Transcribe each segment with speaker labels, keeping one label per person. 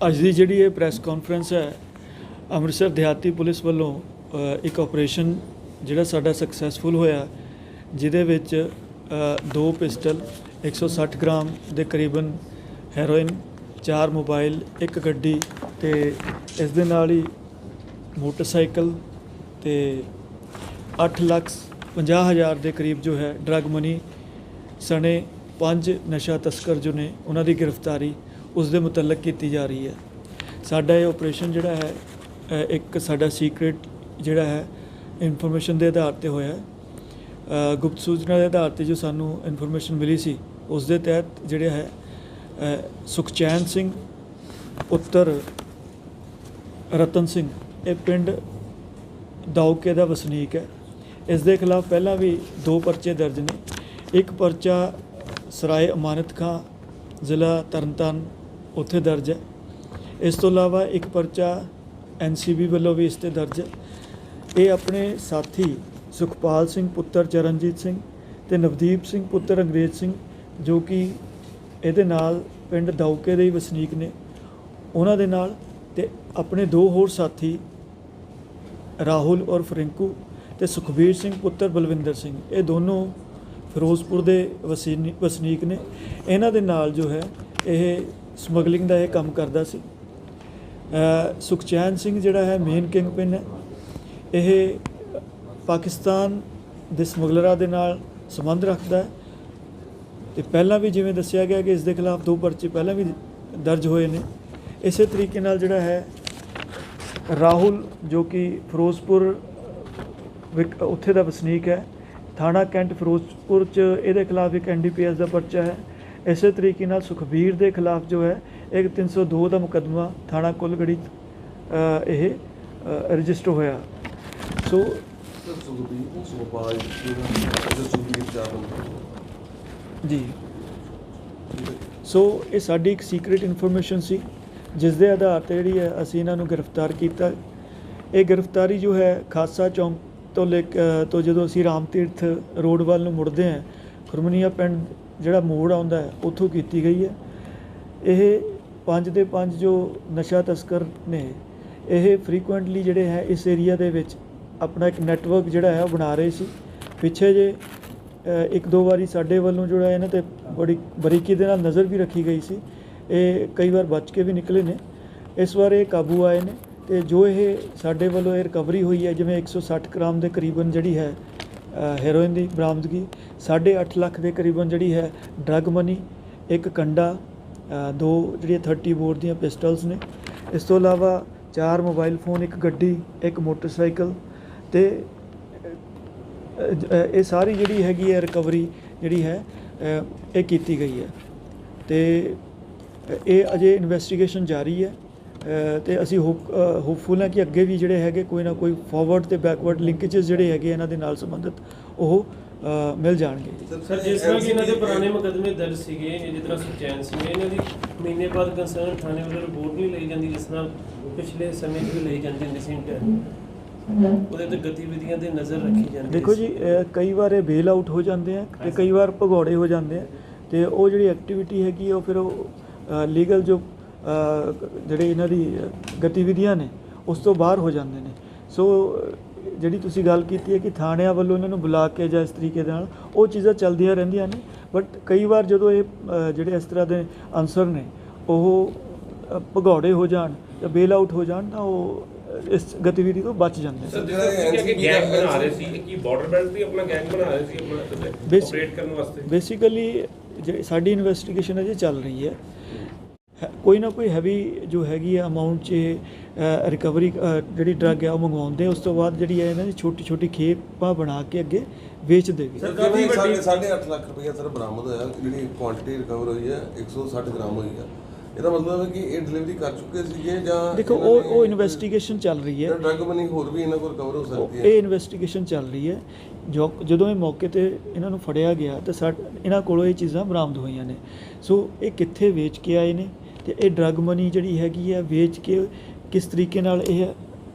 Speaker 1: ਅੱਜ ਦੀ ਜਿਹੜੀ ਇਹ ਪ੍ਰੈਸ ਕਾਨਫਰੰਸ ਹੈ, ਅੰਮ੍ਰਿਤਸਰ ਦਿਹਾਤੀ ਪੁਲਿਸ ਵੱਲੋਂ ਇੱਕ ਆਪਰੇਸ਼ਨ ਜਿਹੜਾ ਸਾਡਾ ਸਕਸੈਸਫੁਲ ਹੋਇਆ, ਜਿਹਦੇ ਵਿੱਚ ਦੋ ਪਿਸਟਲ 160 ਗ੍ਰਾਮ ਦੇ ਕਰੀਬਨ ਹੈਰੋਇਨ, ਚਾਰ ਮੋਬਾਈਲ, ਇੱਕ ਗੱਡੀ ਤੇ ਇਸ ਦੇ ਨਾਲ ਹੀ ਮੋਟਰਸਾਈਕਲ ਤੇ 8 ਲੱਖ 50 ਹਜ਼ਾਰ ਦੇ ਕਰੀਬ ਜੋ ਹੈ ਡਰਗ ਮਨੀ ਸਣੇ ਪੰਜ ਨਸ਼ਾ ਤਸਕਰ ਜੋ ਨੇ, ਉਹਨਾਂ ਦੀ ਗ੍ਰਿਫਤਾਰੀ ਉਸ ਦੇ ਮੁਤਲਕ ਕੀਤੀ ਜਾ ਰਹੀ ਹੈ। ਸਾਡਾ ਇਹ ਆਪਰੇਸ਼ਨ ਜਿਹੜਾ ਹੈ ਇੱਕ ਸਾਡਾ ਸੀਕ੍ਰੀਟ ਜਿਹੜਾ ਹੈ ਇਨਫੋਰਮੇਸ਼ਨ ਦੇ ਆਧਾਰ ਤੇ ਹੋਇਆ ਹੈ। ਗੁਪਤ ਸੂਚਨਾ ਦੇ ਆਧਾਰ ਤੇ ਜੋ ਸਾਨੂੰ ਇਨਫੋਰਮੇਸ਼ਨ ਮਿਲੀ ਸੀ ਉਸ ਦੇ ਤਹਿਤ ਜਿਹੜੇ ਹੈ ਸੁਖਚੈਨ ਸਿੰਘ, ਪੁੱਤਰ ਰਤਨ ਸਿੰਘ, ਇਹ ਪਿੰਡ ਦਾਉਕੇ ਦਾ ਵਸਨੀਕ ਹੈ। ਇਸ ਦੇ ਖਿਲਾਫ ਪਹਿਲਾਂ ਵੀ ਦੋ ਪਰਚੇ ਦਰਜ ਨੇ। ਇੱਕ ਪਰਚਾ ਸਰਾਏ ਅਮਾਨਤ ਖਾਂ, ਜ਼ਿਲ੍ਹਾ ਤਰਨਤਾਰਨ ਉੱਥੇ ਦਰਜ ਹੈ। ਇਸ ਤੋਂ ਇਲਾਵਾ ਇੱਕ ਪਰਚਾ ਐਨਸੀਬੀ ਵੱਲੋਂ ਵੀ ਇਸ ਤੇ ਦਰਜ ਹੈ। ਇਹ ਆਪਣੇ ਸਾਥੀ ਸੁਖਪਾਲ ਸਿੰਘ, ਪੁੱਤਰ ਚਰਨਜੀਤ ਸਿੰਘ ਤੇ ਨਵਦੀਪ ਸਿੰਘ, ਪੁੱਤਰ ਅੰਗਰੇਜ਼ ਸਿੰਘ, ਜੋ ਕਿ ਇਹਦੇ ਨਾਲ ਪਿੰਡ ਦਾਉਕੇ ਦੇ ਹੀ ਵਸਨੀਕ ਨੇ। ਉਹਨਾਂ ਦੇ ਨਾਲ ਤੇ ਆਪਣੇ ਦੋ ਹੋਰ ਸਾਥੀ ਰਾਹੁਲ ਔਰ ਫਰਿੰਕੂ ਤੇ ਸੁਖਬੀਰ ਸਿੰਘ, ਪੁੱਤਰ ਬਲਵਿੰਦਰ ਸਿੰਘ, ਇਹ ਦੋਨੋਂ ਫਿਰੋਜ਼ਪੁਰ ਦੇ ਵਸੀਨੀ- ਵਸਨੀਕ ਨੇ। ਇਹਨਾਂ ਦੇ ਨਾਲ ਜੋ ਹੈ, ਇਹ ਸਮਗਲਿੰਗ ਦਾ ਇਹ ਕੰਮ ਕਰਦਾ ਸੀ। ਸੁਖਚੈਨ ਸਿੰਘ ਜਿਹੜਾ ਹੈ ਮੇਨ ਕਿੰਗ ਪਿੰਨ ਹੈ। ਇਹ ਪਾਕਿਸਤਾਨ ਦੇ ਸਮਗਲਰਾਂ ਦੇ ਨਾਲ ਸੰਬੰਧ ਰੱਖਦਾ ਹੈ। ਤੇ ਪਹਿਲਾਂ ਵੀ ਜਿਵੇਂ ਦੱਸਿਆ ਗਿਆ ਕਿ ਇਸ ਦੇ ਖਿਲਾਫ ਦੋ ਪਰਚੇ ਪਹਿਲਾਂ ਵੀ ਦਰਜ ਹੋਏ ਨੇ। ਇਸੇ ਤਰੀਕੇ ਨਾਲ ਜਿਹੜਾ ਹੈ ਰਾਹੁਲ ਜੋ ਕਿ ਫਿਰੋਜ਼ਪੁਰ ਵਿਕ- ਉੱਥੇ ਦਾ ਵਸਨੀਕ ਹੈ। ਥਾਣਾ ਕੈਂਟ ਫਿਰੋਜ਼ਪੁਰ ਚ ਇਹਦੇ ਖਿਲਾਫ ਇੱਕ ਐਨਡੀਪੀਐਸ ਦਾ ਪਰਚਾ ਹੈ। ਇਸੇ ਤਰੀਕੇ ਨਾਲ ਸੁਖਬੀਰ ਦੇ ਖਿਲਾਫ ਜੋ ਹੈ ਇੱਕ 302 ਦਾ ਮੁਕੱਦਮਾ ਥਾਣਾ ਕੁਲਗੜੀ ਇਹ ਰਜਿਸਟਰ ਹੋਇਆ। ਸੋ
Speaker 2: ਜੀ।
Speaker 1: ਸੋ ਇਹ ਸਾਡੀ ਇੱਕ ਸੀਕ੍ਰੀਟ ਇਨਫੋਰਮੇਸ਼ਨ ਸੀ ਜਿਸ ਦੇ ਆਧਾਰ ਤੇ ਜਿਹੜੀ ਹੈ ਅਸੀਂ ਇਹਨਾਂ ਨੂੰ ਗ੍ਰਿਫਤਾਰ ਕੀਤਾ। ਇਹ ਗ੍ਰਿਫਤਾਰੀ ਜੋ ਹੈ ਖਾਸਾ ਚੌਂਕ ਤੋਂ ਲੈ ਤੋਂ ਜਦੋਂ ਅਸੀਂ ਰਾਮ ਤੀਰਥ ਰੋਡ ਵੱਲ ਨੂੰ ਮੁੜਦੇ ਹਾਂ ਖੁਰਮਨੀਆ ਪਿੰਡ ਜਿਹੜਾ ਮੋੜ ਆਉਂਦਾ ਹੈ ਉੱਥੋਂ ਕੀਤੀ ਗਈ ਹੈ। ਇਹ ਪੰਜ ਦੇ ਪੰਜ ਜੋ ਨਸ਼ਾ ਤਸਕਰ ਨੇ, ਇਹ ਫ੍ਰੀਕੁਐਂਟਲੀ ਜਿਹੜੇ ਹੈ ਇਸ ਏਰੀਆ ਦੇ ਵਿੱਚ ਆਪਣਾ ਇੱਕ ਨੈਟਵਰਕ ਜਿਹੜਾ ਹੈ ਉਹ ਬਣਾ ਰਹੇ ਸੀ। ਪਿੱਛੇ ਜੇ ਇੱਕ ਦੋ ਵਾਰੀ ਸਾਡੇ ਵੱਲੋਂ ਜਿਹੜਾ ਇਹਨਾਂ ਤੇ ਬੜੀ ਬਰੀਕੀ ਦੇ ਨਾਲ ਨਜ਼ਰ ਵੀ ਰੱਖੀ ਗਈ ਸੀ। ਇਹ ਕਈ ਵਾਰ ਬਚ ਕੇ ਵੀ ਨਿਕਲੇ ਨੇ। ਇਸ ਵਾਰ ਇਹ ਕਾਬੂ ਆਏ ਨੇ ਤੇ ਜੋ ਇਹ ਸਾਡੇ ਵੱਲੋਂ ਇਹ ਰਿਕਵਰੀ ਹੋਈ ਹੈ, ਜਿਵੇਂ 160 ਗ੍ਰਾਮ ਦੇ ਕਰੀਬਨ ਜਿਹੜੀ ਹੈ ਹੈਰੋਇਨ ਦੀ ਬਰਾਮਦਗੀ। 8.5 ਲੱਖ ਦੇ ਕਰੀਬਨ ਜਿਹੜੀ ਹੈ ਡਰੱਗ ਮਨੀ ਇੱਕ ਕੰਡਾ ਦੋ ਜਿਹੜੀਆਂ 30 ਬੋਰ ਦੀਆਂ ਪਿਸਟਲਸ ਨੇ। ਇਸ ਤੋਂ ਇਲਾਵਾ ਚਾਰ ਮੋਬਾਈਲ ਫੋਨ ਇੱਕ ਗੱਡੀ, ਇੱਕ ਮੋਟਰਸਾਈਕਲ ਤੇ ਇਹ ਸਾਰੀ ਜਿਹੜੀ ਹੈਗੀ ਹੈ ਰਿਕਵਰੀ ਜਿਹੜੀ ਹੈ ਇਹ ਕੀਤੀ ਗਈ ਹੈ। ਤੇ ਇਹ ਅਜੇ ਇਨਵੈਸਟੀਗੇਸ਼ਨ ਜਾਰੀ ਹੈ। ਤੇ ਅਸੀਂ ਹੋਪ ਹੋਪਫੁਲ ਹਾਂ ਕਿ ਅੱਗੇ ਵੀ ਜਿਹੜੇ ਹੈਗੇ ਕੋਈ ਨਾ ਕੋਈ ਫਾਰਵਰਡ ਤੇ ਬੈਕਵਰਡ ਲਿੰਕੇजेस ਜਿਹੜੇ ਹੈਗੇ ਇਹਨਾਂ ਦੇ ਨਾਲ ਸੰਬੰਧਿਤ ਉਹ ਮਿਲ ਜਾਣਗੇ
Speaker 3: ਸਰ ਜਿਸ ਤਰ੍ਹਾਂ ਕਿ ਇਹਨਾਂ ਦੇ ਪੁਰਾਣੇ ਮੁਕੱਦਮੇ ਦਰਜ ਸੀਗੇ ਜਿਸ ਤਰ੍ਹਾਂ ਸੁਚੈਨ ਸਿੰਘ ਇਹਨਾਂ ਦੀ ਮਹੀਨੇ ਬਾਅਦ ਕੰਸਰਨ ਥਾਣੇ ਵੱਲੋਂ ਰਿਪੋਰਟ ਨਹੀਂ ਲਈ ਜਾਂਦੀ ਜਿਸ ਤਰ੍ਹਾਂ ਪਿਛਲੇ ਸਮੇਂ 'ਚ ਵੀ ਲਈ ਜਾਂਦੀ ਹੁੰਦੀ ਸੀ ਉਹਦੇ ਤੇ ਗਤੀਵਿਧੀਆਂ ਤੇ ਨਜ਼ਰ ਰੱਖੀ ਜਾਂਦੀ
Speaker 1: ਦੇਖੋ। ਜੀ ਕਈ ਵਾਰ ਇਹ ਬੇਲ ਆਊਟ ਹੋ ਜਾਂਦੇ ਆ ਤੇ ਕਈ ਵਾਰ ਭਗੌੜੇ ਹੋ ਜਾਂਦੇ ਆ ਤੇ ਉਹ ਜਿਹੜੀ ਐਕਟੀਵਿਟੀ ਹੈਗੀ ਉਹ ਫਿਰ ਉਹ ਲੀਗਲ ਜੋ ਜਿਹੜੇ ਇਹਨਾਂ ਦੀ ਗਤੀਵਿਧੀਆਂ ਨੇ ਉਸ ਤੋਂ ਬਾਹਰ ਹੋ ਜਾਂਦੇ ਨੇ। ਸੋ ਜਿਹੜੀ ਤੁਸੀਂ ਗੱਲ ਕੀਤੀ ਹੈ ਕਿ ਥਾਣਿਆਂ ਵੱਲੋਂ ਇਹਨਾਂ ਨੂੰ ਬੁਲਾ ਕੇ ਜਾਂ ਇਸ ਤਰੀਕੇ ਦੇ ਨਾਲ ਉਹ ਚੀਜ਼ਾਂ ਚੱਲਦੀਆਂ ਰਹਿੰਦੀਆਂ ਨੇ ਬਟ ਕਈ ਵਾਰ ਜਦੋਂ ਇਹ ਜਿਹੜੇ ਇਸ ਤਰ੍ਹਾਂ ਦੇ ਅਨਸਰ ਨੇ ਉਹ ਭਗੌੜੇ ਹੋ ਜਾਣ ਜਾਂ ਬੇਲ ਆਊਟ ਹੋ ਜਾਣ ਤਾਂ ਉਹ ਇਸ ਗਤੀਵਿਧੀ ਤੋਂ ਬਚ ਜਾਂਦੇ ਨੇ।
Speaker 4: ਸਰ ਜਿਹੜਾ ਗੈਂਗ ਬਣਾ ਰਹੇ ਸੀ ਕੀ ਬਾਰਡਰ ਬੈਲਟ ਦੀ ਆਪਣਾ ਗੈਂਗ ਬਣਾ ਰਹੇ ਸੀ ਆਪਣਾ ਆਪਰੇਟ ਕਰਨ ਵਾਸਤੇ?
Speaker 1: ਬੇਸਿਕਲੀ ਸਾਡੀ ਇਨਵੈਸਟੀਗੇਸ਼ਨ ਅਜੇ ਚੱਲ ਰਹੀ ਹੈ- ਕੋਈ ਨਾ ਕੋਈ ਹੈਵੀ ਜੋ ਹੈਗੀ ਹੈ ਅਮਾਉਂਟ 'ਚ ਰਿਕਵਰੀ ਜਿਹੜੀ ਡਰੱਗ ਹੈ ਉਹ ਮੰਗਵਾਉਂਦੇ ਉਸ ਤੋਂ ਬਾਅਦ ਜਿਹੜੀ ਹੈ ਇਹਨਾਂ ਦੀ ਛੋਟੀ ਛੋਟੀ ਖੇਪਾਂ ਬਣਾ ਕੇ ਅੱਗੇ ਵੇਚਦੇ ਵੀ
Speaker 2: ਸਰ
Speaker 3: ਕਾਫੀ ਵੱਡੀ-
Speaker 2: ਸਾਢੇ 8 ਲੱਖ ਰੁਪਏ ਸਰ ਬਰਾਮਦ ਹੋਇਆ। ਜਿਹੜੀ ਕੁਆਂਟੀਟੀ ਰਿਕਵਰ ਹੋਈ ਹੈ 160 ਗ੍ਰਾਮ ਹੋਈ ਹੈ ਇਹਦਾ ਮਤਲਬ ਹੈ ਕਿ ਇਹ ਡਿਲੀਵਰੀ ਕਰ ਚੁੱਕੇ ਸੀਗੇ ਜਾਂ
Speaker 1: ਦੇਖੋ ਉਹ ਉਹ ਇਨਵੈਸਟੀਗੇਸ਼ਨ ਚੱਲ ਰਹੀ ਹੈ।
Speaker 2: ਡਰਗ ਮਨੀ ਹੋਰ ਵੀ ਇਹਨਾਂ ਕੋਲ ਰਿਕਵਰ ਹੋ ਸਕਦੀ
Speaker 1: ਇਹ
Speaker 2: ਹੈ
Speaker 1: ਇਨਵੈਸਟੀਗੇਸ਼ਨ ਚੱਲ ਰਹੀ ਹੈ। ਜੋ ਜਦੋਂ ਇਹ ਮੌਕੇ ਤੇ ਇਹਨਾਂ ਨੂੰ ਫੜਿਆ ਗਿਆ ਤਾਂ ਸਾ ਇਹਨਾਂ ਕੋਲੋਂ ਇਹ ਚੀਜ਼ਾਂ ਬਰਾਮਦ ਹੋਈਆਂ ਨੇ। ਸੋ ਇਹ ਕਿੱਥੇ ਵੇਚ ਕੇ ਆਏ ਨੇ? ਤੇ ਇਹ ਡਰਗ ਮਨੀ ਜਿਹੜੀ ਹੈਗੀ ਹੈ ਵੇਚ ਕੇ ਕਿਸ ਤਰੀਕੇ ਨਾਲ ਇਹ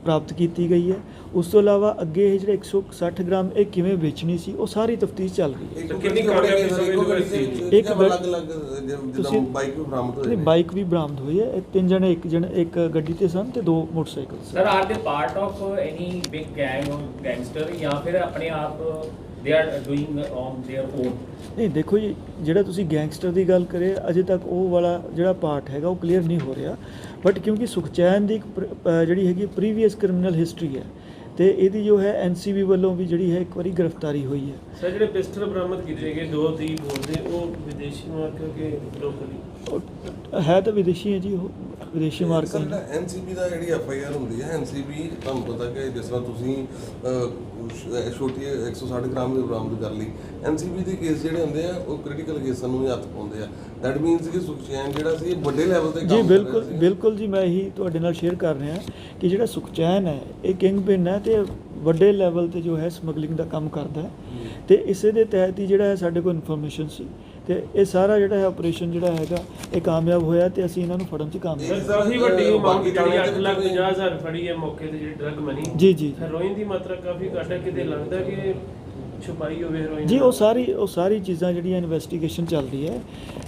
Speaker 1: ਪ੍ਰਾਪਤ ਕੀਤੀ ਗਈ ਹੈ। ਉਸ ਤੋਂ ਇਲਾਵਾ ਅੱਗੇ ਇਹ ਜਿਹੜੇ 160 ਗ੍ਰਾਮ ਇਹ ਕਿਵੇਂ ਵੇਚਣੀ ਸੀ ਉਹ ਸਾਰੀ ਤਫਤੀਸ਼ ਚੱਲ ਰਹੀ ਹੈ।
Speaker 2: ਇੱਕ
Speaker 4: ਕਿੰਨੀ ਕਾਮਯਾਬੀ ਸਮੇਂ
Speaker 2: ਇੱਕੋ ਗੱਡੀ- ਅਲੱਗ-ਅਲੱਗ ਜਿੱਦਾਂ ਬਾਈਕ ਵੀ ਬਰਾਮਦ
Speaker 1: ਨਹੀਂ
Speaker 2: ਨੇ।
Speaker 1: ਬਾਈਕ ਵੀ ਬਰਾਮਦ ਹੋਈ ਹੈ। ਇਹ ਤਿੰਨ ਜਣੇ ਇੱਕ ਜਣ ਇੱਕ ਗੱਡੀ ਤੇ ਸਨ ਤੇ ਦੋ motorcycle
Speaker 5: sir are the part of any big gang gangster ਜਾਂ ਫਿਰ ਆਪਣੇ ਆਪ they are doing on their own.
Speaker 1: ਨਹੀਂ ਦੇਖੋ ਜੀ ਜਿਹੜਾ ਤੁਸੀਂ ਗੈਂਗਸਟਰ ਦੀ ਗੱਲ ਕਰੇ ਅਜੇ ਤੱਕ ਉਹ ਵਾਲਾ ਜਿਹੜਾ ਪਾਰਟ ਹੈਗਾ ਉਹ ਕਲੀਅਰ ਨਹੀਂ ਹੋ ਰਿਹਾ। ਬਟ ਕਿਉਂਕਿ ਸੁਖਚੈਨ ਦੀ ਇੱਕ ਜਿਹੜੀ ਹੈਗੀ ਪ੍ਰੀਵੀਅਸ ਕ੍ਰਿਮੀਨਲ ਹਿਸਟਰੀ ਹੈ ਤੇ ਇਹਦੀ ਜੋ ਹੈ ਐਨਸੀਬੀ ਵੱਲੋਂ ਵੀ ਜਿਹੜੀ ਹੈ ਇੱਕ ਵਾਰੀ ਗ੍ਰਿਫਤਾਰੀ ਹੋਈ ਹੈ।
Speaker 3: ਸਰ ਜਿਹੜੇ ਪਿਸਟਲ ਬਰਾਮਦ ਕੀਤੇ ਗਏ ਦੋ ਦੀ ਬੋਲਦੇ ਉਹ ਵਿਦੇਸ਼ੀ ਮਾਰਕਾ ਕੇ ਲੋਕਲੀ
Speaker 1: ਉਹ ਹੈ ਤਾਂ ਵਿਦੇਸ਼ੀ ਹੈ ਜੀ ਉਹ ਵਿਦੇਸ਼ੀ ਮਾਰਕਾ
Speaker 2: ਸਰ ਐਨਸੀਬੀ ਦਾ ਜਿਹੜੀ ਐਫ ਆਈ ਆਰ ਹੁੰਦੀ ਹੈ ਐਨਸੀਬੀ ਤੁਹਾਨੂੰ ਪਤਾ ਕਿ ਜਿਸ ਤਰ੍ਹਾਂ ਤੁਸੀਂ ਅਹ, ਛੋਟੀ 160 ਗ੍ਰਾਮ ਦੀ ਬਰਾਮਦ ਕਰ ਲਈ ਐਨਸੀਬੀ ਦੇ ਕੇਸ ਜਿਹੜੇ ਹੁੰਦੇ ਆ ਉਹ ਕ੍ਰਿਟੀਕਲ ਕੇਸਾਂ ਨੂੰ ਹੀ ਹੱਥ ਪਾਉਂਦੇ ਆ। ਦੈਟ ਮੀਨਸ ਕਿ ਸੁਖਚੈਨ ਜਿਹੜਾ ਸੀ ਇਹ ਵੱਡੇ ਲੈਵਲ ਤੇ ਕੰਮ
Speaker 1: ਜੀ
Speaker 2: ਕਰ ਰਿਹਾ
Speaker 1: ਬਿਲਕੁਲ
Speaker 2: ਸੀ।
Speaker 1: ਬਿਲਕੁਲ ਜੀ ਮੈਂ ਇਹੀ ਤੁਹਾਡੇ ਨਾਲ ਸ਼ੇਅਰ ਕਰ ਰਿਹਾ ਕਿ ਜਿਹੜਾ ਸੁਖਚੈਨ ਹੈ ਇਹ ਕਿੰਗ ਪਿਨ ਹੈ ਤੇ ਵੱਡੇ ਲੈਵਲ ਤੇ ਜੋ ਹੈ ਸਮਗਲਿੰਗ ਦਾ ਕੰਮ ਕਰਦਾ ਹੈ। ਤੇ ਇਸੇ ਦੇ ਤਹਿਤ ਹੀ ਜਿਹੜਾ ਹੈ ਸਾਡੇ ਕੋਲ ਇਨਫੋਰਮੇਸ਼ਨ ਸੀ। ਤੇ ਇਹ ਸਾਰਾ ਜਿਹੜਾ ਹੈ ਆਪਰੇਸ਼ਨ ਜਿਹੜਾ ਹੈਗਾ ਇਹ ਕਾਮਯਾਬ ਹੋਇਆ ਤੇ ਅਸੀਂ ਇਹਨਾਂ ਨੂੰ ਫੜਨ 'ਚ ਕਾਮਯਾਬ
Speaker 3: ਸਰ ਕਾਫੀ ਵੱਡੀ ਅਮਾਉਂਟ ਜਿਹੜੀ
Speaker 2: ਥਾਣੇ
Speaker 3: 8
Speaker 2: ਦੇ
Speaker 3: ਲੱਖ
Speaker 2: ਵਿੱਚ ਵੀ-
Speaker 3: 50 ਹਜ਼ਾਰ ਫੜੀ ਹੈ ਮੌਕੇ ਤੇ ਜਿਹੜੀ ਡਰਗ ਮਨੀ
Speaker 1: ਜੀ ਜੀ।
Speaker 3: ਹੈਰੋਇਨ ਦੀ ਮਾਤਰਾ ਕਾਫੀ ਘੱਟ ਹੈ ਕਿਤੇ ਲੱਗਦਾ ਕਿ ਛੁਪਾਈ ਹੋਵੇ ਹੈਰੋਇਨ
Speaker 1: ਜੀ ਉਹ ਸਾਰੀ ਉਹ ਸਾਰੀ ਚੀਜ਼ਾਂ ਜਿਹੜੀਆਂ ਇਨਵੈਸਟੀਗੇਸ਼ਨ ਚੱਲ ਰਹੀ ਹੈ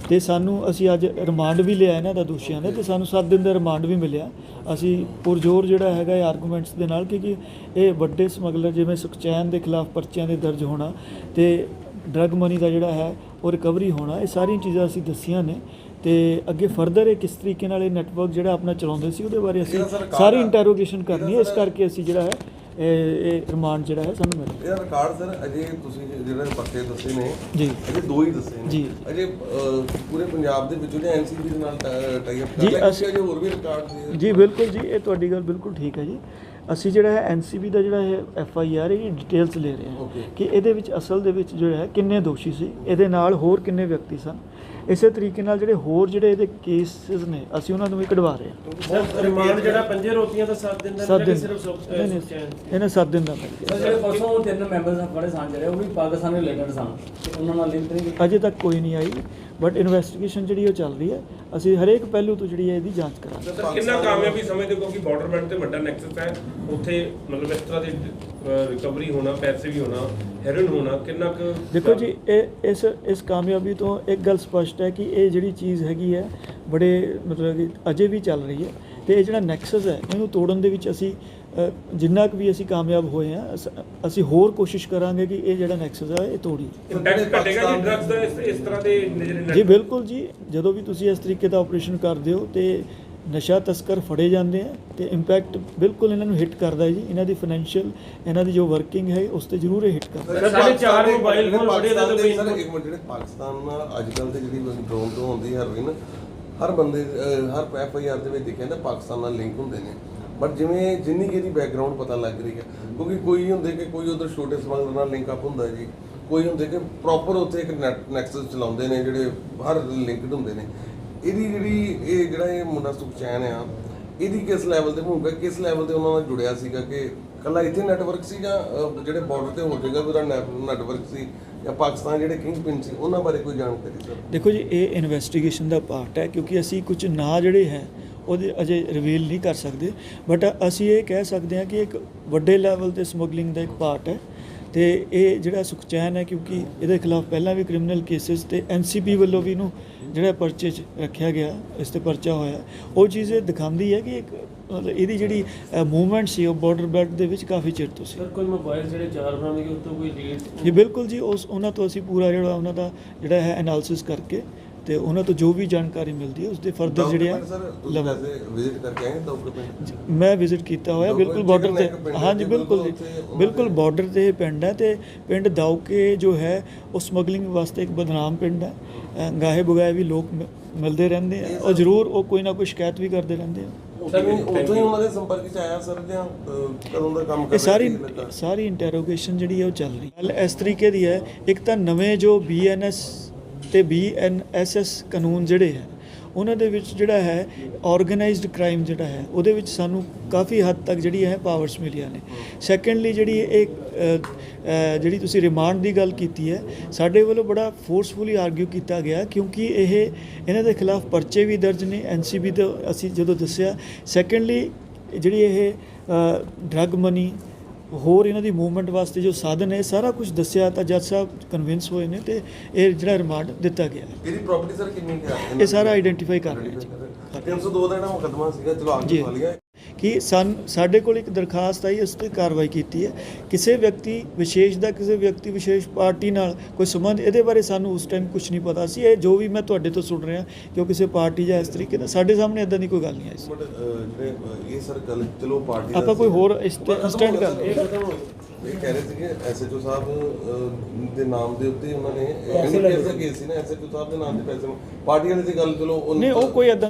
Speaker 1: ਤੇ ਸਾਨੂੰ ਅਸੀਂ ਅੱਜ ਰਿਮਾਂਡ ਵੀ ਲਿਆ ਇਹਨਾਂ ਦਾ ਦੋਸ਼ੀਆਂ ਦਾ ਤੇ ਸਾਨੂੰ 7 ਦਿਨ ਦਾ ਰਿਮਾਂਡ ਵੀ ਮਿਲਿਆ। ਅਸੀਂ ਪੁਰਜੋਰ ਜਿਹੜਾ ਹੈਗਾ ਇਹ ਆਰਗੂਮੈਂਟਸ ਦੇ ਨਾਲ ਕਿ ਕਿ ਇਹ ਵੱਡੇ ਸਮਗਲਰ ਜਿਵੇਂ ਸੁਖਚੈਨ ਦੇ ਖਿਲਾਫ ਪਰਚਿਆਂ ਦੇ ਦਰਜ ਹੋਣਾ ਤੇ ਡਰਗ ਮਨੀ ਦਾ ਜਿਹੜਾ ਹੈ ਉਹ ਰਿਕਵਰੀ ਹੋਣਾ ਇਹ ਸਾਰੀਆਂ ਚੀਜ਼ਾਂ ਅਸੀਂ ਦੱਸੀਆਂ ਨੇ। ਤੇ ਅੱਗੇ ਫਰਦਰ ਇਹ ਕਿਸ ਤਰੀਕੇ ਨਾਲ ਇਹ ਨੈਟਵਰਕ ਜਿਹੜਾ ਆਪਣਾ ਚਲਾਉਂਦੇ ਸੀ ਉਹਦੇ ਬਾਰੇ ਅਸੀਂ
Speaker 2: ਸਰ।
Speaker 1: ਇੰਟਰੋਗੇਸ਼ਨ ਕਰਨੀ ਹੈ। ਇਸ ਕਰਕੇ ਅਸੀਂ ਜਿਹੜਾ ਹੈ ਇਹ ਇਹ ਰਿਮਾਂਡ ਜਿਹੜਾ ਹੈ ਸਾਨੂੰ ਮਿਲ
Speaker 2: ਇਹਦਾ ਰਿਕਾਰਡ ਸਰ ਅਜੇ ਤੁਸੀਂ ਜਿਹੜੇ ਪਰਚੇ ਦੱਸੇ ਨੇ
Speaker 1: ਜੀ।
Speaker 2: ਅਜੇ ਦੋ ਹੀ ਦੱਸੇ ਨੇ।
Speaker 1: ਜੀ।
Speaker 2: ਅਜੇ ਪੂਰੇ ਪੰਜਾਬ ਦੇ ਵਿੱਚ ਉਹਨੇ ਐਨਸੀਬੀ ਦੇ ਨਾਲ ਟਾਈ ਅਪ
Speaker 1: ਜੀ,
Speaker 2: ਕਰ ਲਿਆ ਅਜੇ ਹੋਰ ਵੀ ਰਿਕਾਰਡ
Speaker 1: ਜੀ ਬਿਲਕੁਲ ਜੀ ਇਹ ਤੁਹਾਡੀ ਗੱਲ ਬਿਲਕੁਲ ਠੀਕ ਹੈ ਜੀ। ਅਸੀਂ ਜਿਹੜਾ ਹੈ ਐਨਸੀਬੀ ਦਾ ਜਿਹੜਾ ਇਹ ਐਫ ਆਈ ਆਰ ਇਹ ਡਿਟੇਲਸ ਲੈ ਰਹੇ ਹਾਂ. ਕਿ ਇਹਦੇ ਵਿੱਚ ਅਸਲ ਦੇ ਵਿੱਚ ਜੋ ਹੈ ਕਿੰਨੇ ਦੋਸ਼ੀ ਸੀ ਇਹਦੇ ਨਾਲ ਹੋਰ ਕਿੰਨੇ ਵਿਅਕਤੀ ਸਨ ਇਸੇ ਤਰੀਕੇ ਨਾਲ ਜਿਹੜੇ ਹੋਰ ਜਿਹੜੇ ਇਹਦੇ ਕੇਸਿਸ ਨੇ ਅਸੀਂ ਉਹਨਾਂ ਨੂੰ ਵੀ ਕਢਵਾ ਰਹੇ ਹਾਂ।
Speaker 3: ਸਰ ਰਿਮਾਂਡ ਜਿਹੜਾ ਪੰਜੇ ਰੋਟੀਆਂ ਦਾ 7 ਦਿਨ ਦਾ
Speaker 1: ਸੱਤ ਦਿਨ।
Speaker 3: ਸਿਰਫ ਸੁਖ-
Speaker 1: ਨਹੀਂ ਨਹੀਂ? ਇਹਨਾਂ 7 ਦਿਨ ਦਾ ਮਿਲ
Speaker 6: ਸਰ ਜਿਹੜੇ ਪਰਸੋਂ ਉਹ ਤਿੰਨ ਮੈਂਬਰਸ ਬੜੇ ਸਾਂਝ ਰਹੇ ਉਹ ਵੀ ਪਾਕਿਸਤਾਨ ਰਿਲੇਟਡ ਸਨ। ਤੇ ਉਹਨਾਂ ਨਾਲ ਲਿੰਕ ਨਹੀਂ
Speaker 1: ਅਜੇ ਤੱਕ ਕੋਈ ਨਹੀਂ ਆਈ ਬਟ ਇਨਵੈਸਟੀਗੇਸ਼ਨ ਜਿਹੜੀ ਉਹ ਚੱਲ ਰਹੀ ਹੈ ਅਸੀਂ ਹਰੇਕ ਪਹਿਲੂ ਤੋਂ ਜਿਹੜੀ ਹੈ ਇਹਦੀ ਜਾਂਚ ਕਰਾਂਗੇ।
Speaker 4: ਸਰ ਕਿੰਨਾ ਕਾਮਯਾਬੀ ਸਮਝਦੇ ਕਿਉਂਕਿ ਬਾਰਡਰ ਬੈਲਟ ਤੇ ਵੱਡਾ ਨੈਕਸਸ ਹੈ ਉੱਥੇ ਮਤਲਬ ਇਸ ਤਰ੍ਹਾਂ ਦੀ ਰਿਕਵਰੀ ਹੋਣਾ ਪੈਸੇ ਵੀ ਹੋਣਾ ਹੈਰਨ ਹੋਣਾ ਕਿੰਨਾ ਕੁ
Speaker 1: ਦੇਖੋ ਜੀ ਇਹ ਇਸ ਇਸ ਕਾਮਯਾਬੀ ਤੋਂ ਇੱਕ ਗੱਲ ਸਪਸ਼ਟ ਹੈ ਕਿ ਇਹ ਜਿਹੜੀ ਚੀਜ਼ ਹੈਗੀ ਹੈ ਬੜੇ ਮਤਲਬ ਕਿ ਅਜੇ ਵੀ ਚੱਲ ਰਹੀ ਹੈ ਤੇ ਇਹ ਜਿਹੜਾ ਨੈਕਸਸ ਹੈ ਇਹਨੂੰ ਤੋੜਨ ਦੇ ਵਿੱਚ ਅਸੀਂ ਜਿੰਨਾ ਕੁ ਵੀ ਅਸੀਂ ਕਾਮਯਾਬ ਹੋਏ ਹਾਂ ਅਸ- ਹੋਰ ਕੋਸ਼ਿਸ਼ ਕਰਾਂਗੇ ਕਿ ਇਹ ਜਿਹੜਾ ਨੈਕਸਸ ਹੈ ਇਹ ਤੋੜੀ
Speaker 4: ਜੀ
Speaker 1: ਬਿਲਕੁਲ ਜੀ ਜਦੋਂ ਵੀ ਤੁਸੀਂ ਇਸ ਤਰੀਕੇ ਦਾ ਆਪਰੇਸ਼ਨ ਕਰਦੇ ਹੋ ਤੇ ਨਸ਼ਾ ਤਸਕਰ ਫੜੇ ਜਾਂਦੇ ਆ ਤੇ ਇੰਪੈਕਟ ਬਿਲਕੁਲ ਇਹਨਾਂ ਨੂੰ ਹਿੱਟ ਕਰਦਾ ਹੈ ਜੀ। ਇਹਨਾਂ ਦੀ ਫਾਈਨੈਂਸ਼ੀਅਲ ਇਹਨਾਂ ਦੀ ਜੋ ਵਰਕਿੰਗ ਹੈ ਉਸ ਤੇ ਜ਼ਰੂਰ ਇਹ ਹਿੱਟ ਕਰਦਾ
Speaker 3: ਸਰ, ਸਾਡੇ ਚਾਰ ਮੋਬਾਈਲ ਫੋਨ ਬੜੇ ਦਾ ਤਾਂ
Speaker 2: ਸਰ ਇੱਕ ਮਿੰਟ ਜਿਹੜੇ ਪਾਕਿਸਤਾਨ ਨਾਲ ਅੱਜ ਕੱਲ ਤੇ ਜਿਹੜੀ ਡਰੋਨ ਤੋਂ ਹੁੰਦੀ ਹੈ ਹੈਰੋਇਨ ਹਰ ਬੰਦੇ ਹਰ ਐਫ ਆਈ ਆਰ ਦੇ ਵਿੱਚ ਲਿਖਿਆ ਜਾਂਦਾ ਪਾਕਿਸਤਾਨ ਨਾਲ ਲਿੰਕ ਹੁੰਦੇ ਨੇ। ਬਟ ਜਿਵੇਂ ਜਿੰਨੀ ਕਿ ਇਹਦੀ ਬੈਕਗ੍ਰਾਉਂਡ ਪਤਾ ਲੱਗ ਰਹੀ ਹੈ ਕਿਉਂਕਿ ਕੋਈ ਹੁੰਦੇ ਕਿ ਕੋਈ ਉਧਰ ਛੋਟੇ ਸਮਗਲਰ ਨਾਲ ਲਿੰਕ ਅਪ ਹੁੰਦਾ ਜੀ। ਕੋਈ ਹੁੰਦੇ ਕਿ ਪ੍ਰੋਪਰ ਉੱਥੇ ਇੱਕ ਨੈਕਸਸ ਚਲਾਉਂਦੇ ਨੇ ਜਿਹੜੇ ਹਰ ਲਿੰਕਡ ਹੁੰਦੇ ਨੇ। ਇਹਦੀ ਜਿਹੜੀ ਇਹ ਜਿਹੜਾ ਇਹ ਮੁੰਡਾ ਸੁਖਚੈਨ ਆ ਇਹਦੀ ਕਿਸ ਲੈਵਲ ਤੇ ਭੂਮਿਕਾ ਕਿਸ ਲੈਵਲ ਤੇ ਉਹਨਾਂ ਨਾਲ ਜੁੜਿਆ ਸੀਗਾ ਕਿ ਕੱਲਾ ਇੱਥੇ ਨੈਟਵਰਕ ਸੀ ਜਾਂ ਅਹ, ਜਿਹੜੇ ਬਾਰਡਰ ਤੇ ਹੋ ਜਾਏਗਾ ਉਹਦਾ ਨੈਟਵਰਕ ਸੀ ਜਾਂ ਪਾਕਿਸਤਾਨ ਜਿਹੜੇ ਕਿੰਗ ਪਿਨ ਸੀ ਉਹਨਾਂ ਬਾਰੇ ਕੋਈ ਜਾਣਕਾਰੀ ਸਰ?
Speaker 1: ਦੇਖੋ ਜੀ ਇਹ ਇਨਵੈਸਟੀਗੇਸ਼ਨ ਦਾ ਪਾਰਟ ਹੈ ਕਿਉਂਕਿ ਅਸੀਂ ਕੁਝ ਨਾਂ ਜਿਹੜੇ ਹੈ ਉਹਦੇ ਅਜੇ ਰਿਵੀਲ ਨਹੀਂ ਕਰ ਸਕਦੇ। ਬਟ ਅਸੀਂ ਇਹ ਕਹਿ ਸਕਦੇ ਹਾਂ ਕਿ ਇੱਕ ਵੱਡੇ ਲੈਵਲ ਤੇ ਸਮਗਲਿੰਗ ਦਾ ਇੱਕ ਪਾਰਟ ਹੈ ਤੇ ਇਹ ਜਿਹੜਾ ਸੁਖਚੈਨ ਹੈ ਕਿਉਂਕਿ ਇਹਦੇ ਖਿਲਾਫ ਪਹਿਲਾਂ ਵੀ ਕ੍ਰਿਮੀਨਲ ਕੇਸਿਸ ਤੇ ਐਨਸੀਪੀ ਵੱਲੋਂ ਵੀ ਇਹਨੂੰ ਜਿਹੜਾ ਪਰਚੇ 'ਚ ਰੱਖਿਆ ਗਿਆ ਇਸ ਤੇ ਪਰਚਾ ਹੋਇਆ ਉਹ ਚੀਜ਼ ਇਹ ਦਿਖਾਉਂਦੀ ਹੈ ਕਿ ਇੱਕ ਮਤਲਬ ਇਹਦੀ ਜਿਹੜੀ ਮੂਵਮੈਂਟ ਸੀ ਉਹ ਬਾਰਡਰ ਬੈਲਟ ਦੇ ਵਿੱਚ ਕਾਫੀ ਚਿਰ ਤੋਂ ਸੀ।
Speaker 3: ਸਰ ਕੋਈ ਮੋਬਾਈਲ ਜਿਹੜੇ ਚਾਰ ਬਰਾਮਦ ਉਸ ਤੋਂ ਕੋਈ ਲੀਡ
Speaker 1: ਜੀ ਬਿਲਕੁਲ ਜੀ ਉਸ ਉਹਨਾਂ ਤੋਂ ਅਸੀਂ ਪੂਰਾ ਜਿਹੜਾ ਉਹਨਾਂ ਦਾ ਜਿਹੜਾ ਹੈ ਐਨਾਲਿਸਿਸ ਕਰਕੇ ਤੇ ਉਹਨਾਂ ਤੋਂ ਜੋ ਵੀ ਜਾਣਕਾਰੀ ਮਿਲਦੀ ਹੈ ਉਸ ਦੇ ਫਰਦਰ ਜਿਹੜੇ ਆ
Speaker 2: ਵਿਜ਼ਿਟ ਕਰਕੇ ਆਏ ਦਾਊਦ ਪਿੰਡ
Speaker 1: ਮੈਂ ਵਿਜ਼ਿਟ ਕੀਤਾ ਹੋਇਆ ਬਿਲਕੁਲ ਬਾਰਡਰ ਤੇ ਹਾਂਜੀ ਬਿਲਕੁਲ ਜੀ
Speaker 2: ਬਿਲਕੁਲ
Speaker 1: ਬਾਰਡਰ ਤੇ ਇਹ ਪਿੰਡ ਹੈ ਤੇ ਪਿੰਡ ਦਾਉਕੇ ਜੋ ਹੈ ਉਹ ਸਮਗਲਿੰਗ ਵਾਸਤੇ ਇੱਕ ਬਦਨਾਮ ਪਿੰਡ ਹੈ। ਗਾਹੇ ਬੁਗਾਏ ਵੀ ਲੋਕ ਮਿ- ਮਿਲਦੇ ਰਹਿੰਦੇ ਆ। ਔਰ ਜ਼ਰੂਰ ਉਹ ਕੋਈ ਨਾ ਕੋਈ ਸ਼ਿਕਾਇਤ ਵੀ ਕਰਦੇ ਰਹਿੰਦੇ ਆ।
Speaker 2: ਸਰ ਉਦੋਂ ਹੀ ਉਹਨਾਂ ਦੇ ਸੰਪਰਕ ਚ ਆਇਆ ਸਰ ਜਾਂ ਅਹ, ਕਦੋਂ ਦਾ ਕੰਮ ਕਰ
Speaker 1: ਇਹ ਸਾਰੀ
Speaker 2: ਕੀ ਲੱਗਾ?
Speaker 1: ਸਾਰੀ ਇੰਟਰੋਗੇਸ਼ਨ ਜਿਹੜੀ ਹੈ ਉਹ ਚੱਲ ਰਹੀ। ਹੈ ਗੱਲ ਇਸ ਤਰੀਕੇ ਦੀ ਹੈ ਇੱਕ ਤਾਂ ਨਵੇਂ ਜੋ ਬੀਐਨਐਸ ਤੇ ਬੀਐਨਐਸਐਸ ਕਾਨੂੰਨ ਜਿਹੜੇ ਹੈ ਉਹਨਾਂ ਦੇ ਵਿੱਚ ਜਿਹੜਾ ਹੈ ਆਰਗੇਨਾਈਜ਼ਡ ਕ੍ਰਾਈਮ ਜਿਹੜਾ ਹੈ, ਉਹਦੇ ਵਿੱਚ ਸਾਨੂੰ ਕਾਫੀ ਹੱਦ ਤੱਕ ਜਿਹੜੀ ਹੈ ਪਾਵਰਸ ਮਿਲੀਆਂ ਨੇ। ਸੈਕੰਡਲੀ ਜਿਹੜੀ ਇਹ ਜਿਹੜੀ ਤੁਸੀਂ ਰਿਮਾਂਡ ਦੀ ਗੱਲ ਕੀਤੀ ਹੈ, ਸਾਡੇ ਵੱਲੋਂ ਬੜਾ ਫੋਰਸਫੁਲੀ ਆਰਗੂ ਕੀਤਾ ਗਿਆ ਕਿਉਂਕਿ ਇਹ ਇਹਨਾਂ ਦੇ ਖਿਲਾਫ ਪਰਚੇ ਵੀ ਦਰਜ ਨੇ ਐਨਸੀਬੀ ਤੋਂ ਅਸੀਂ ਜਦੋਂ ਦੱਸਿਆ। ਸੈਕੰਡਲੀ ਜਿਹੜੀ ਇਹ ਡਰੱਗ ਮਨੀ ਹੋਰ ਇਹਨਾਂ ਦੀ ਮੂਵਮੈਂਟ ਵਾਸਤੇ ਜੋ ਸਾਧਨ ਹੈ ਸਾਰਾ ਕੁਝ ਦੱਸਿਆ ਤਾਂ ਜੱਜ ਸਾਹਿਬ ਕਨਵਿੰਸ ਹੋਏ ਨੇ ਤੇ ਇਹ ਜਿਹੜਾ ਰਿਮਾਂਡ ਦਿੱਤਾ ਗਿਆ
Speaker 2: ਇਹਦੀ ਪ੍ਰਾਪਰਟੀ ਸਰ ਕਿੰਨੀ ਹੈ?
Speaker 1: ਇਹ ਸਾਰਾ ਆਈਡੈਂਟੀਫਾਈ ਕਰ ਰਹੇ ਜੀ।
Speaker 2: 302 ਦਾ ਜਿਹੜਾ ਮੁਕੱਦਮਾ ਸੀਗਾ ਚਲੋ
Speaker 1: ਜੀ।
Speaker 2: ਅੱਗੇ ਲਿਆ
Speaker 1: ਕਿ ਸਨ ਸਾਡੇ ਕੋਲ ਇੱਕ ਦਰਖਾਸਤ ਆਈ ਉਸ ਤੇ ਕਾਰਵਾਈ ਕੀਤੀ ਹੈ ਕਿਸੇ ਵਿਅਕਤੀ ਵਿਸ਼ੇਸ਼ ਦਾ ਕਿਸੇ ਵਿਅਕਤੀ ਵਿਸ਼ੇਸ਼ ਪਾਰਟੀ ਨਾਲ ਕੋਈ ਸੰਬੰਧ ਇਹਦੇ ਬਾਰੇ ਸਾਨੂੰ ਉਸ ਟਾਈਮ ਕੁਝ ਨਹੀਂ ਪਤਾ ਸੀ ਇਹ ਜੋ ਵੀ ਮੈਂ ਤੁਹਾਡੇ ਤੋਂ ਸੁਣ ਰਿਹਾ ਕਿ ਉਹ ਕਿਸੇ ਪਾਰਟੀ ਜਾਂ ਇਸ ਤਰੀਕੇ ਨਾਲ ਸਾਡੇ ਸਾਹਮਣੇ ਇਦਾਂ ਦੀ ਕੋਈ ਗੱਲ ਨਹੀਂ ਆਈ ਸੀ
Speaker 2: ਬਟ ਜਿਹੜੇ ਅਹ, ਇਹ ਸਰ ਗੱਲ ਚਲੋ ਪਾਰਟੀ ਦਾ
Speaker 1: ਆਪਾਂ ਕੋਈ
Speaker 2: ਸੀ।
Speaker 1: ਹੋਰ ਇਸ ਤੇ
Speaker 2: ਪਰ ਖਤਮ ਹੋ
Speaker 1: instant
Speaker 2: ਗਿਆ
Speaker 1: ਕਰ
Speaker 2: ਸਰ।
Speaker 3: ਇਹ ਖਤਮ ਹੋ
Speaker 2: ਇਹ ਕਹਿ ਰਹੇ ਸੀਗੇ ਐਸਐਚਓ ਸਾਹਿਬ ਅਹ, ਦੇ ਨਾਮ ਦੇ ਉੱਤੇ ਉਹਨਾਂ ਨੇ
Speaker 3: ਪੈਸੇ
Speaker 2: ਕੇਸ ਦਾ ਕੇਸ ਸੀ ਨਾ ਐਸਐਚਓ ਸਾਹਿਬ ਦੇ ਨਾਮ ਤੇ ਪੈਸੇ ਪਾਰਟੀ ਵਾਲੇ ਦੀ ਗੱਲ ਚਲੋ ਉਹ-
Speaker 1: ਨਹੀਂ ਉਹ ਕੋਈ ਏਦਾਂ